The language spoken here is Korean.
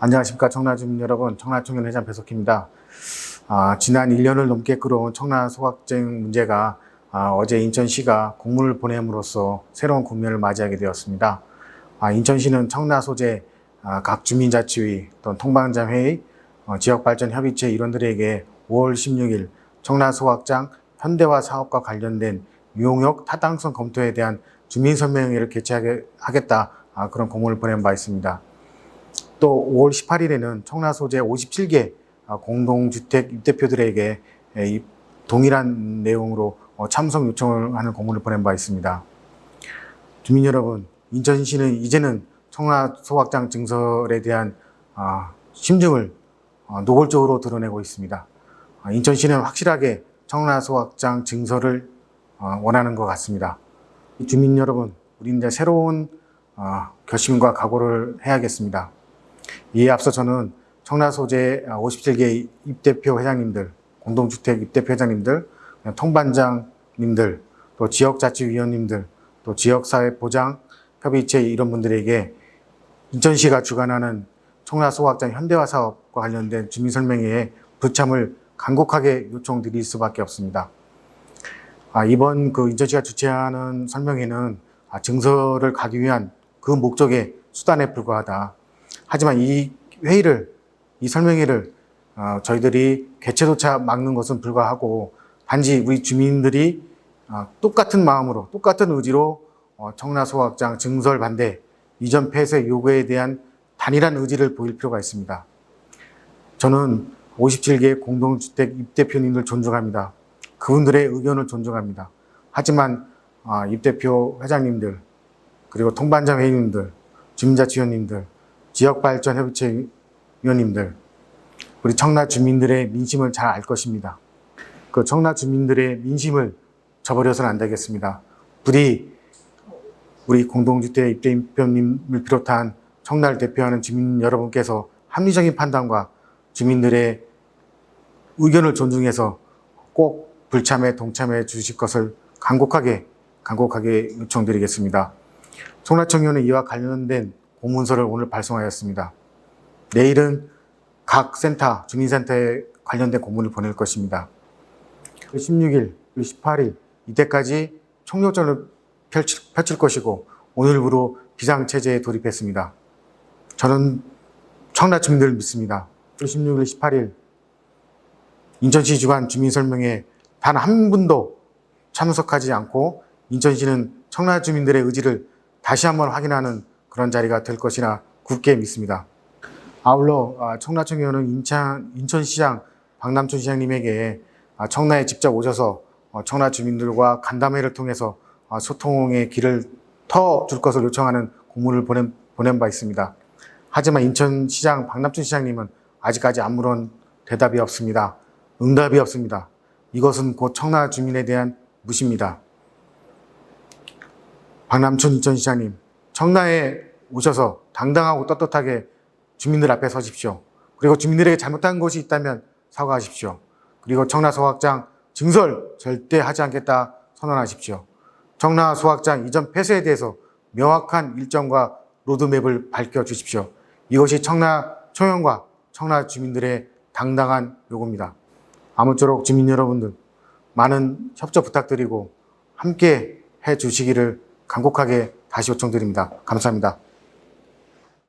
안녕하십니까 청라주민 여러분 청라청년회장 배석희입니다. 아, 지난 1년을 넘게 끌어온 청라 소각쟁 문제가 아, 어제 인천시가 공문을 보냄으로써 새로운 국면을 맞이하게 되었습니다. 아, 인천시는 청라 소재 아, 각 주민자치위 또는 통방장회의 어, 지역발전협의체 일원들에게 5월 16일 청라 소각장 현대화 사업과 관련된 유용력 타당성 검토에 대한 주민설명회를 개최하겠다 아, 그런 공문을 보낸 바 있습니다. 또 5월 18일에는 청라 소재 57개 공동주택 입대표들에게 이 동일한 내용으로 어, 참석 요청을 하는 공문을 보낸 바 있습니다. 주민 여러분, 인천시는 이제는 청라 소각장 증설에 대한 아, 심증을 어, 노골적으로 드러내고 있습니다. 아, 인천시는 확실하게 청라 소각장 증설을 어, 원하는 것 같습니다. 주민 여러분, 우리 이제 새로운 어, 결심과 각오를 해야겠습니다. 이에 앞서 저는 청라 소재 57개 입대표 회장님들, 공동주택 입대표 회장님들, 통반장님들, 또 지역자치위원님들, 또 지역사회보장 협의체 이런 분들에게 인천시가 주관하는 청라 소각장 현대화 사업과 관련된 주민설명회에 불참을 간곡하게 요청드릴 수밖에 없습니다. 아, 이번 그 인천시가 주최하는 설명회는 아, 증설을 가기 위한 그 목적의 수단에 불과하다. 하지만 이 회의를, 이 설명회를 어, 저희들이 개최조차 막는 것은 불과하고 단지 우리 주민들이 어, 똑같은 마음으로, 똑같은 의지로 어, 청라소각장 증설 반대, 이전 폐쇄 요구에 대한 단일한 의지를 보일 필요가 있습니다. 저는 57개 공동주택 입대표님들 존중합니다. 그분들의 의견을 존중합니다. 하지만 아, 입대표 회장님들, 그리고 통반장 회의님들, 주민자치위원님들, 지역발전협의체 위원님들, 우리 청라 주민들의 민심을 잘 알 것입니다. 그 청라 주민들의 민심을 저버려서는 안 되겠습니다. 부디 우리 공동주택 입대표님을 비롯한 청라를 대표하는 주민 여러분께서 합리적인 판단과 주민들의 의견을 존중해서 꼭 불참에 동참해 주실 것을 간곡하게 간곡하게 요청드리겠습니다. 청라청년은 이와 관련된 공문서를 오늘 발송하였습니다. 내일은 각 센터, 주민센터에 관련된 공문을 보낼 것입니다. 16일, 18일 이때까지 총력전을 펼칠, 펼칠 것이고 오늘부로 비상체제에 돌입했습니다. 저는 청라 주민들을 믿습니다. 16일, 18일 인천시 주관 주민설명회 단한 분도 참석하지 않고 인천시는 청라 주민들의 의지를 다시 한번 확인하는 그런 자리가 될 것이라 굳게 믿습니다. 아울러 아, 청라청년은 인천, 인천시장 박남춘 시장님에게 아, 청라에 직접 오셔서 어, 청라 주민들과 간담회를 통해서 아, 소통의 길을 터 줄 것을 요청하는 공문을 보낸, 보낸 바 있습니다. 하지만 인천시장 박남춘 시장님은 아직까지 아무런 대답이 없습니다. 응답이 없습니다. 이것은 곧 청라 주민에 대한 무시입니다. 박남춘 인천시장님, 청라에 오셔서 당당하고 떳떳하게 주민들 앞에 서십시오. 그리고 주민들에게 잘못한 것이 있다면 사과하십시오. 그리고 청라 소각장 증설 절대 하지 않겠다 선언하십시오. 청라 소각장 이전 폐쇄에 대해서 명확한 일정과 로드맵을 밝혀 주십시오. 이것이 청라 청년과 청라 주민들의 당당한 요구입니다. 아무쪼록 주민 여러분들 많은 협조 부탁드리고 함께 해 주시기를 간곡하게 다시 요청드립니다. 감사합니다.